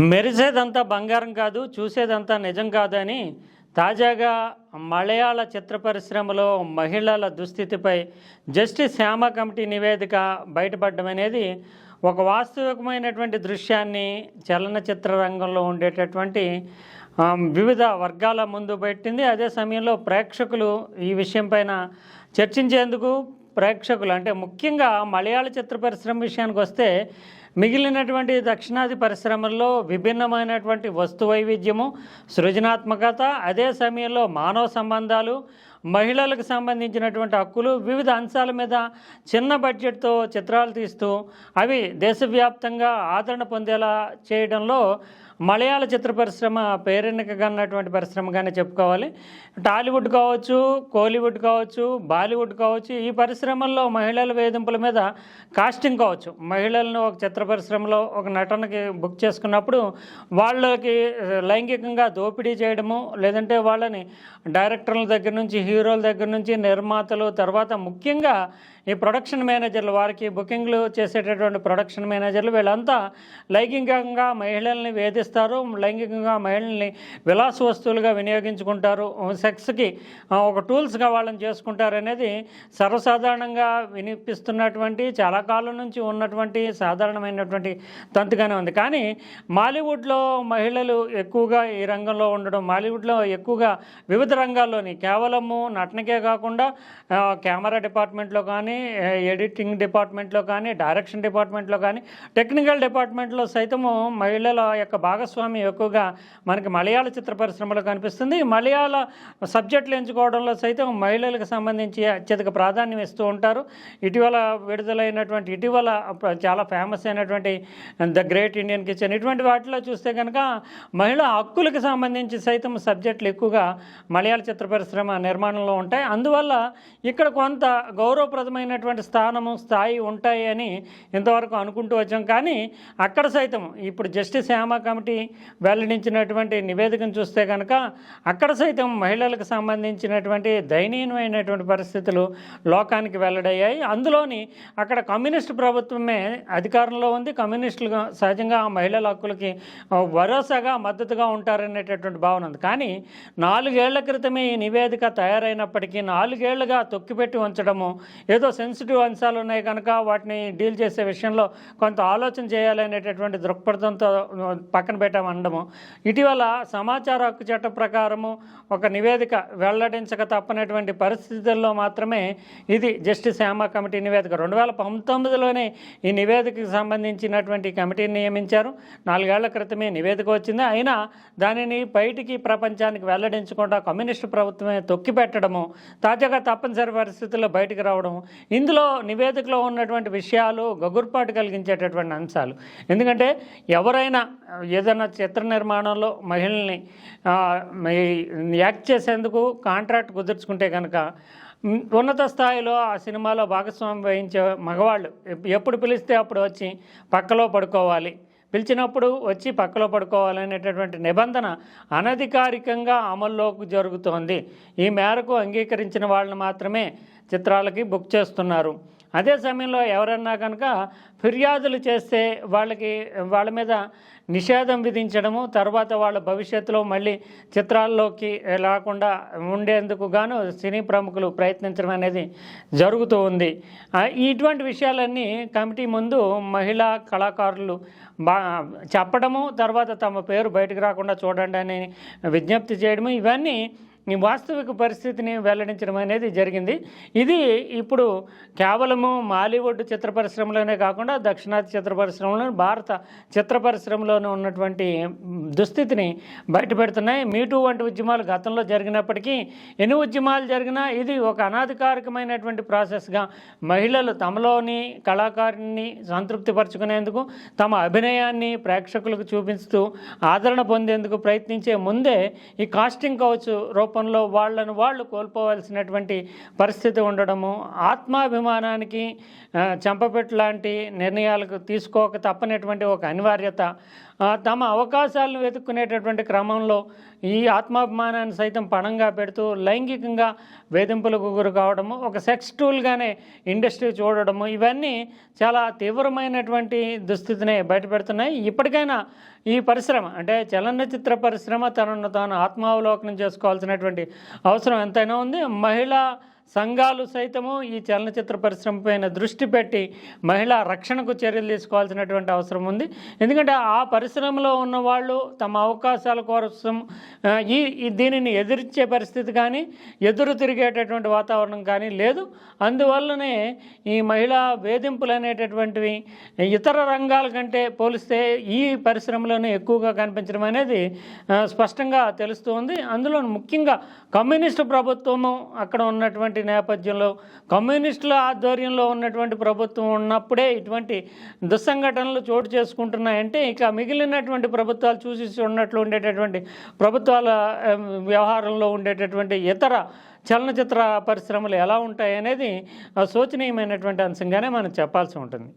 మెరిసేదంతా బంగారం కాదు చూసేదంతా నిజం కాదని తాజాగా మలయాళ చిత్ర పరిశ్రమలో మహిళల దుస్థితిపై జస్టిస్ శ్యామ కమిటీ నివేదిక బయటపడడం అనేది ఒక వాస్తవికమైనటువంటి దృశ్యాన్ని చలనచిత్ర రంగంలో ఉండేటటువంటి వివిధ వర్గాల ముందు పెట్టింది. అదే సమయంలో ప్రేక్షకులు ఈ విషయం పైన చర్చించేందుకు ప్రేక్షకులు అంటే ముఖ్యంగా మలయాళ చిత్ర పరిశ్రమ విషయానికి వస్తే మిగిలినటువంటి దక్షిణాది పరిశ్రమల్లో విభిన్నమైనటువంటి వస్తు వైవిధ్యము సృజనాత్మకత అదే సమయంలో మానవ సంబంధాలు మహిళలకు సంబంధించినటువంటి హక్కులు వివిధ అంశాల మీద చిన్న బడ్జెట్తో చిత్రాలు తీస్తూ అవి దేశవ్యాప్తంగా ఆదరణ పొందేలా చేయడంలో మలయాళ చిత్ర పరిశ్రమ పేరెన్నికగన్నటువంటి పరిశ్రమగానే చెప్పుకోవాలి. టాలీవుడ్ కావచ్చు కోలీవుడ్ కావచ్చు బాలీవుడ్ కావచ్చు ఈ పరిశ్రమల్లో మహిళల వేధింపుల మీద కాస్టింగ్ కావచ్చు. మహిళలను ఒక చిత్ర పరిశ్రమలో ఒక నటనకి బుక్ చేసుకున్నప్పుడు వాళ్ళకి లైంగికంగా దోపిడీ చేయడము లేదంటే వాళ్ళని డైరెక్టర్ల దగ్గర నుంచి హీరోల దగ్గర నుంచి నిర్మాతలు తర్వాత ముఖ్యంగా ఈ ప్రొడక్షన్ మేనేజర్లు వారికి బుకింగ్లు చేసేటటువంటి ప్రొడక్షన్ మేనేజర్లు వీళ్ళంతా లైంగికంగా మహిళల్ని వేధిస్తారు లైంగికంగా మహిళల్ని విలాస వస్తువులుగా వినియోగించుకుంటారు. సెక్స్కి ఒక టూల్స్గా వాళ్ళని చేసుకుంటారు అనేది సర్వసాధారణంగా వినిపిస్తున్నటువంటి చాలా కాలం నుంచి ఉన్నటువంటి సాధారణమైనటువంటి తంతుగానే ఉంది. కానీ మాలీవుడ్లో మహిళలు ఎక్కువగా ఈ రంగంలో ఉండడం మాలీవుడ్లో ఎక్కువగా వివిధ రంగాల్లోని కేవలము నటనకే కాకుండా కెమెరా డిపార్ట్మెంట్లో కానీ ఎడిటింగ్ డిపార్ట్మెంట్లో కానీ డైరెక్షన్ డిపార్ట్మెంట్లో కానీ టెక్నికల్ డిపార్ట్మెంట్లో సైతము మహిళల యొక్క భాగస్వామ్యం ఎక్కువగా మనకి మలయాళ చిత్ర పరిశ్రమలో కనిపిస్తుంది. మలయాళ సబ్జెక్టులు ఎంచుకోవడంలో సైతం మహిళలకు సంబంధించి అత్యధిక ప్రాధాన్యం ఇస్తూ ఉంటారు. ఇటీవల విడుదలైనటువంటి ఇటీవల చాలా ఫేమస్ అయినటువంటి ద గ్రేట్ ఇండియన్ కిచెన్ ఇటువంటి వాటిలో చూస్తే కనుక మహిళా హక్కులకు సంబంధించి సైతం సబ్జెక్టులు ఎక్కువగా మలయాళ చిత్ర పరిశ్రమ నిర్మాణం నిర్మాణంలో ఉంటాయి. అందువల్ల ఇక్కడ కొంత గౌరవప్రదమైనటువంటి స్థానము స్థాయి ఉంటాయి అని ఇంతవరకు అనుకుంటూ వచ్చాం. కానీ అక్కడ సైతం ఇప్పుడు జస్టిస్ హేమా కమిటీ వెల్లడించినటువంటి నివేదికను చూస్తే కనుక అక్కడ సైతం మహిళలకు సంబంధించినటువంటి దయనీయమైనటువంటి పరిస్థితులు లోకానికి వెల్లడయ్యాయి. అందులోని అక్కడ కమ్యూనిస్ట్ ప్రభుత్వమే అధికారంలో ఉంది. కమ్యూనిస్టులు సహజంగా ఆ మహిళల హక్కులకి భరోసాగా మద్దతుగా ఉంటారనేటటువంటి భావన ఉంది. కానీ నాలుగేళ్ళ క్రితమే ఈ నివేదిక తయారు తయారైనప్పటికీ నాలుగేళ్ళుగా తొక్కిపెట్టి ఉంచడము ఏదో సెన్సిటివ్ అంశాలు ఉన్నాయి కనుక వాటిని డీల్ చేసే విషయంలో కొంత ఆలోచన చేయాలనేటటువంటి దృక్పథంతో పక్కన పెట్టామనడము ఇటీవల సమాచార హక్కు చట్టం ప్రకారము ఒక నివేదిక వెల్లడించక తప్పనటువంటి పరిస్థితుల్లో మాత్రమే ఇది జస్టిస్ శ్యామ కమిటీ నివేదిక. రెండు వేల పంతొమ్మిదిలోనే ఈ నివేదికకు సంబంధించినటువంటి కమిటీని నియమించారు. నాలుగేళ్ళ క్రితమే నివేదిక వచ్చింది. అయినా దానిని బయటికి ప్రపంచానికి వెల్లడించకుండా కమ్యూనిస్టు ప్రభుత్వమే పెట్టడము తాజాగా తప్పనిసరి పరిస్థితుల్లో బయటకు రావడం ఇందులో నివేదికలో ఉన్నటువంటి విషయాలు గగుర్పాటు కలిగించేటటువంటి అంశాలు. ఎందుకంటే ఎవరైనా ఏదైనా చిత్ర నిర్మాణంలో మహిళల్ని యాక్ట్ చేసేందుకు కాంట్రాక్ట్ కుదుర్చుకుంటే కనుక ఉన్నత స్థాయిలో ఆ సినిమాలో భాగస్వామ్యం వహించే మగవాళ్ళు ఎప్పుడు పిలిస్తే అప్పుడు వచ్చి పక్కలో పడుకోవాలి. పిలిచినప్పుడు వచ్చి పక్కలో పడుకోవాలనేటటువంటి నిబంధన అనధికారికంగా అమల్లోకి జరుగుతోంది. ఈ మేరకు అంగీకరించిన వాళ్ళని మాత్రమే చిత్రాలకి బుక్ చేస్తున్నారు. అదే సమయంలో ఎవరన్నా కనుక ఫిర్యాదులు చేస్తే వాళ్ళకి వాళ్ళ మీద నిషేధం విధించడము తర్వాత వాళ్ళ భవిష్యత్తులో మళ్ళీ చిత్రాల్లోకి రాకుండా ఉండేందుకు గాను సినీ ప్రముఖులు ప్రయత్నించడం అనేది జరుగుతూ ఉంది. ఇటువంటి విషయాలన్నీ కమిటీ ముందు మహిళా కళాకారులు బా చెప్పడము తర్వాత తమ పేరు బయటకు రాకుండా చూడండి అని విజ్ఞప్తి చేయడము ఇవన్నీ వాస్తవిక పరిస్థితిని వెల్లడించడం అనేది జరిగింది. ఇది ఇప్పుడు కేవలము మాలీవుడ్ చిత్ర పరిశ్రమలోనే కాకుండా దక్షిణాది చిత్ర పరిశ్రమలో భారత చిత్ర పరిశ్రమలోనే ఉన్నటువంటి దుస్థితిని బయటపెడుతున్నాయి. మీటూ వంటి ఉద్యమాలు గతంలో జరిగినప్పటికీ ఎన్ని ఉద్యమాలు జరిగినా ఇది ఒక అనాధికారికమైనటువంటి ప్రాసెస్గా మహిళలు తమలోని కళాకారుని సంతృప్తిపరచుకునేందుకు తమ అభినయాన్ని ప్రేక్షకులకు చూపిస్తూ ఆదరణ పొందేందుకు ప్రయత్నించే ముందే ఈ కాస్టింగ్ కౌచ్ రూపంలో వాళ్ళను వాళ్ళు కోల్పోవలసినటువంటి పరిస్థితి ఉండడము ఆత్మాభిమానానికి చెంపపెట్టు లాంటి నిర్ణయాలకు తీసుకోక తప్పనటువంటి ఒక అనివార్యత తమ అవకాశాలను వెతుక్కునేటటువంటి క్రమంలో ఈ ఆత్మాభిమానాన్ని సైతం పణంగా పెడుతూ లైంగికంగా వేధింపులకు గురి కావడము ఒక సెక్స్ టూల్గానే ఇండస్ట్రీ చూడడము ఇవన్నీ చాలా తీవ్రమైనటువంటి దుస్థితిని బయటపెడుతున్నాయి. ఇప్పటికైనా ఈ పరిశ్రమ అంటే చలనచిత్ర పరిశ్రమ తనను తాను ఆత్మావలోకనం చేసుకోవాల్సినటువంటి అవసరం ఎంతైనా ఉంది. మహిళా సంఘాలు సైతము ఈ చలనచిత్ర పరిశ్రమ పైన దృష్టి పెట్టి మహిళా రక్షణకు చర్యలు తీసుకోవాల్సినటువంటి అవసరం ఉంది. ఎందుకంటే ఆ పరిశ్రమలో ఉన్న వాళ్ళు తమ అవకాశాల కోసం ఈ దీనిని ఎదిరించే పరిస్థితి కానీ ఎదురు తిరిగేటటువంటి వాతావరణం కానీ లేదు. అందువల్లనే ఈ మహిళా వేధింపులు అనేటటువంటివి ఇతర రంగాల కంటే పోలిస్తే ఈ పరిశ్రమలోనే ఎక్కువగా కనిపించడం అనేది స్పష్టంగా తెలుస్తూ ఉంది. అందులో ముఖ్యంగా కమ్యూనిస్టు ప్రభుత్వము అక్కడ ఉన్నటువంటి నేపథ్యంలో కమ్యూనిస్టుల ఆధ్వర్యంలో ఉన్నటువంటి ప్రభుత్వం ఉన్నప్పుడే ఇటువంటి దుస్సంఘటనలు చోటు చేసుకుంటున్నాయంటే ఇక మిగిలినటువంటి ప్రభుత్వాలు చూసి ఉన్నట్లు ఉండేటటువంటి ప్రభుత్వాల వ్యవహారంలో ఉండేటటువంటి ఇతర చలనచిత్ర పరిశ్రమలు ఎలా ఉంటాయి అనేది ఆ, శోచనీయమైనటువంటి అంశంగానే మనం చెప్పాల్సి ఉంటుంది.